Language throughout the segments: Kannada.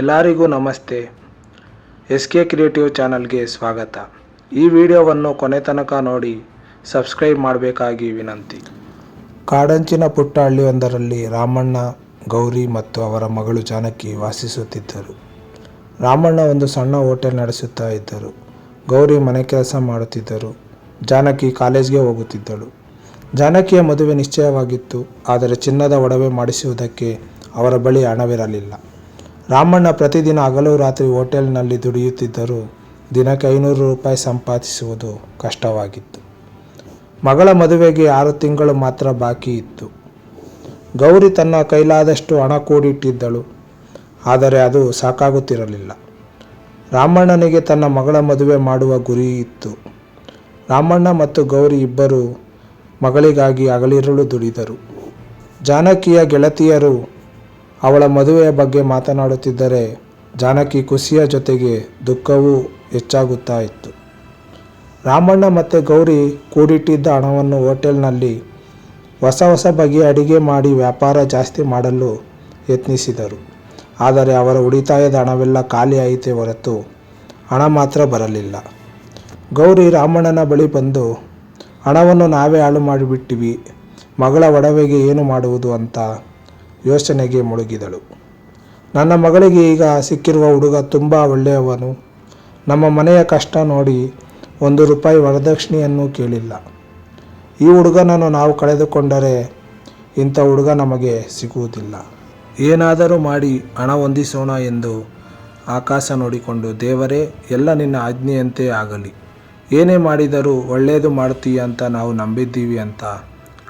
ಎಲ್ಲರಿಗೂ ನಮಸ್ತೆ. ಎಸ್ ಕೆ ಕ್ರಿಯೇಟಿವ್ ಚಾನಲ್ಗೆ ಸ್ವಾಗತ. ಈ ವಿಡಿಯೋವನ್ನು ಕೊನೆ ತನಕ ನೋಡಿ ಸಬ್ಸ್ಕ್ರೈಬ್ ಮಾಡಬೇಕಾಗಿ ವಿನಂತಿ. ಕಾಡಂಚಿನ ಪುಟ್ಟ ಹಳ್ಳಿಯೊಂದರಲ್ಲಿ ರಾಮಣ್ಣ, ಗೌರಿ ಮತ್ತು ಅವರ ಮಗಳು ಜಾನಕಿ ವಾಸಿಸುತ್ತಿದ್ದರು. ರಾಮಣ್ಣ ಒಂದು ಸಣ್ಣ ಹೋಟೆಲ್ ನಡೆಸುತ್ತಾ ಇದ್ದರು. ಗೌರಿ ಮನೆ ಕೆಲಸ ಮಾಡುತ್ತಿದ್ದರು. ಜಾನಕಿ ಕಾಲೇಜ್ಗೆ ಹೋಗುತ್ತಿದ್ದಳು. ಜಾನಕಿಯ ಮದುವೆ ನಿಶ್ಚಯವಾಗಿತ್ತು, ಆದರೆ ಚಿನ್ನದ ಒಡವೆ ಮಾಡಿಸುವುದಕ್ಕೆ ಅವರ ಬಳಿ ಹಣವಿರಲಿಲ್ಲ. ರಾಮಣ್ಣ ಪ್ರತಿದಿನ ಹಗಲು ರಾತ್ರಿ ಹೋಟೆಲ್ನಲ್ಲಿ ದುಡಿಯುತ್ತಿದ್ದರೂ ದಿನಕ್ಕೆ ಐನೂರು ರೂಪಾಯಿ ಸಂಪಾದಿಸುವುದು ಕಷ್ಟವಾಗಿತ್ತು. ಮಗಳ ಮದುವೆಗೆ ಆರು ತಿಂಗಳು ಮಾತ್ರ ಬಾಕಿ ಇತ್ತು. ಗೌರಿ ತನ್ನ ಕೈಲಾದಷ್ಟು ಹಣ ಕೂಡಿಟ್ಟಿದ್ದಳು, ಆದರೆ ಅದು ಸಾಕಾಗುತ್ತಿರಲಿಲ್ಲ. ರಾಮಣ್ಣನಿಗೆ ತನ್ನ ಮಗಳ ಮದುವೆ ಮಾಡುವ ಗುರಿ ಇತ್ತು. ರಾಮಣ್ಣ ಮತ್ತು ಗೌರಿ ಇಬ್ಬರು ಮಗಳಿಗಾಗಿ ಹಗಲಿರುಳು ದುಡಿದರು. ಜಾನಕಿಯ ಗೆಳತಿಯರು ಅವಳ ಮದುವೆಯ ಬಗ್ಗೆ ಮಾತನಾಡುತ್ತಿದ್ದರೆ ಜಾನಕಿ ಖುಷಿಯ ಜೊತೆಗೆ ದುಃಖವೂ ಹೆಚ್ಚಾಗುತ್ತಾ ಇತ್ತು ರಾಮಣ್ಣ ಮತ್ತು ಗೌರಿ ಕೂಡಿಟ್ಟಿದ್ದ ಹಣವನ್ನು ಹೋಟೆಲ್ನಲ್ಲಿ ಹೊಸ ಹೊಸ ಬಗೆಯ ಅಡಿಗೆ ಮಾಡಿ ವ್ಯಾಪಾರ ಜಾಸ್ತಿ ಮಾಡಲು ಯತ್ನಿಸಿದರು. ಆದರೆ ಅವರ ಉಳಿತಾಯದ ಹಣವೆಲ್ಲ ಖಾಲಿ ಆಯಿತೇ ಹೊರತು ಹಣ ಮಾತ್ರ ಬರಲಿಲ್ಲ. ಗೌರಿ ರಾಮಣ್ಣನ ಬಳಿ ಬಂದು, ಹಣವನ್ನು ನಾವೇ ಹಾಳು ಮಾಡಿಬಿಟ್ಟಿವಿ. ಮಗಳ ಒಡವೆಗೆ ಏನು ಮಾಡುವುದು? ಅಂತ ಯೋಚನೆಗೆ ಮುಳುಗಿದಳು. ನನ್ನ ಮಗಳಿಗೆ ಈಗ ಸಿಕ್ಕಿರುವ ಹುಡುಗ ತುಂಬ ಒಳ್ಳೆಯವನು. ನಮ್ಮ ಮನೆಯ ಕಷ್ಟ ನೋಡಿ ಒಂದು ರೂಪಾಯಿ ವರದಕ್ಷಿಣೆಯನ್ನು ಕೇಳಿಲ್ಲ. ಈ ಹುಡುಗನನ್ನು ನಾವು ಕಳೆದುಕೊಂಡರೆ ಇಂಥ ಹುಡುಗ ನಮಗೆ ಸಿಗುವುದಿಲ್ಲ. ಏನಾದರೂ ಮಾಡಿ ಹಣ ಹೊಂದಿಸೋಣ ಎಂದು ಆಕಾಶ ನೋಡಿಕೊಂಡು, ದೇವರೇ, ಎಲ್ಲ ನಿನ್ನ ಆಜ್ಞೆಯಂತೆ ಆಗಲಿ. ಏನೇ ಮಾಡಿದರೂ ಒಳ್ಳೆಯದು ಮಾಡುತ್ತೀಯ ಅಂತ ನಾವು ನಂಬಿದ್ದೀವಿ ಅಂತ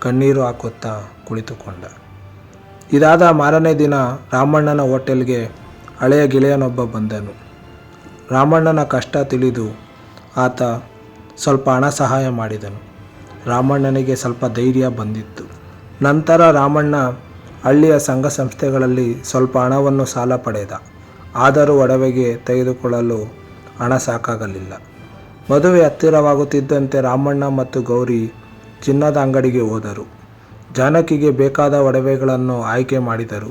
ಕಣ್ಣೀರು ಹಾಕುತ್ತಾ ಕುಳಿತುಕೊಂಡ. ಇದಾದ ಮಾರನೇ ದಿನ ರಾಮಣ್ಣನ ಹೋಟೆಲ್ಗೆ ಹಳೆಯ ಗೆಳೆಯನೊಬ್ಬ ಬಂದನು. ರಾಮಣ್ಣನ ಕಷ್ಟ ತಿಳಿದು ಆತ ಸ್ವಲ್ಪ ಹಣ ಸಹಾಯ ಮಾಡಿದನು. ರಾಮಣ್ಣನಿಗೆ ಸ್ವಲ್ಪ ಧೈರ್ಯ ಬಂದಿತ್ತು. ನಂತರ ರಾಮಣ್ಣ ಹಳ್ಳಿಯ ಸಂಘ ಸಂಸ್ಥೆಗಳಲ್ಲಿ ಸ್ವಲ್ಪ ಹಣವನ್ನು ಸಾಲ ಪಡೆದ. ಆದರೂ ಒಡವೆಗೆ ತೆಗೆದುಕೊಳ್ಳಲು ಹಣ ಸಾಕಾಗಲಿಲ್ಲ. ಮದುವೆ ಹತ್ತಿರವಾಗುತ್ತಿದ್ದಂತೆ ರಾಮಣ್ಣ ಮತ್ತು ಗೌರಿ ಚಿನ್ನದ ಅಂಗಡಿಗೆ ಹೋದರು. ಜಾನಕಿಗೆ ಬೇಕಾದ ಒಡವೆಗಳನ್ನು ಆಯ್ಕೆ ಮಾಡಿದರು.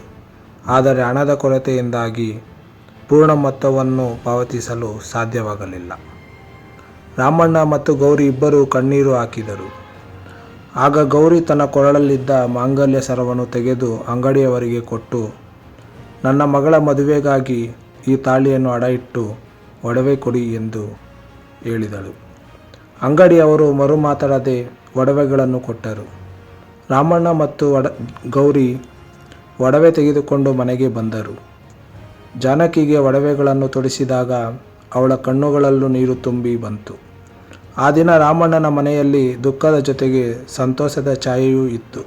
ಆದರೆ ಹಣದ ಕೊರತೆಯಿಂದಾಗಿ ಪೂರ್ಣ ಮೊತ್ತವನ್ನು ಪಾವತಿಸಲು ಸಾಧ್ಯವಾಗಲಿಲ್ಲ. ರಾಮಣ್ಣ ಮತ್ತು ಗೌರಿ ಇಬ್ಬರು ಕಣ್ಣೀರು ಹಾಕಿದರು. ಆಗ ಗೌರಿ ತನ್ನ ಕೊರಳಲ್ಲಿದ್ದ ಮಾಂಗಲ್ಯ ಸರವನ್ನು ತೆಗೆದು ಅಂಗಡಿಯವರಿಗೆ ಕೊಟ್ಟು, ನನ್ನ ಮಗಳ ಮದುವೆಗಾಗಿ ಈ ತಾಳಿಯನ್ನು ಅಡ ಇಟ್ಟು ಒಡವೆ ಕೊಡಿ ಎಂದು ಹೇಳಿದಳು ಅಂಗಡಿಯವರು ಮರು ಮಾತಾಡದೆ ಒಡವೆಗಳನ್ನು ಕೊಟ್ಟರು. ರಾಮಣ್ಣ ಮತ್ತು ಒಡ ಗೌರಿ ಒಡವೆ ತೆಗೆದುಕೊಂಡು ಮನೆಗೆ ಬಂದರು. ಜಾನಕಿಗೆ ಒಡವೆಗಳನ್ನು ತೊಡಿಸಿದಾಗ ಅವಳ ಕಣ್ಣುಗಳಲ್ಲೂ ನೀರು ತುಂಬಿ ಬಂತು. ಆ ದಿನ ರಾಮಣ್ಣನ ಮನೆಯಲ್ಲಿ ದುಃಖದ ಜೊತೆಗೆ ಸಂತೋಷದ ಛಾಯೆಯೂ ಇತ್ತು.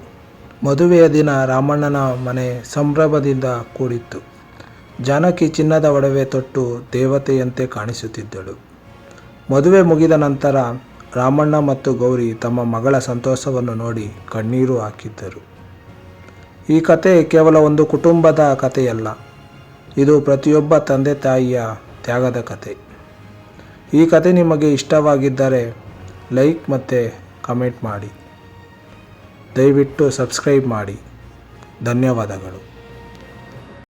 ಮದುವೆಯ ದಿನ ರಾಮಣ್ಣನ ಮನೆ ಸಂಭ್ರಮದಿಂದ ಕೂಡಿತ್ತು. ಜಾನಕಿ ಚಿನ್ನದ ಒಡವೆ ತೊಟ್ಟು ದೇವತೆಯಂತೆ ಕಾಣಿಸುತ್ತಿದ್ದಳು. ಮದುವೆ ಮುಗಿದ ನಂತರ ರಾಮಣ್ಣ ಮತ್ತು ಗೌರಿ ತಮ್ಮ ಮಗಳ ಸಂತೋಷವನ್ನು ನೋಡಿ ಕಣ್ಣೀರು ಹಾಕಿದ್ದರು. ಈ ಕತೆ ಕೇವಲ ಒಂದು ಕುಟುಂಬದ ಕಥೆಯಲ್ಲ, ಇದು ಪ್ರತಿಯೊಬ್ಬ ತಂದೆ ತಾಯಿಯ ತ್ಯಾಗದ ಕತೆ. ಈ ಕತೆ ನಿಮಗೆ ಇಷ್ಟವಾಗಿದ್ದರೆ ಲೈಕ್ ಮತ್ತು ಕಮೆಂಟ್ ಮಾಡಿ. ದಯವಿಟ್ಟು ಸಬ್ಸ್ಕ್ರೈಬ್ ಮಾಡಿ. ಧನ್ಯವಾದಗಳು.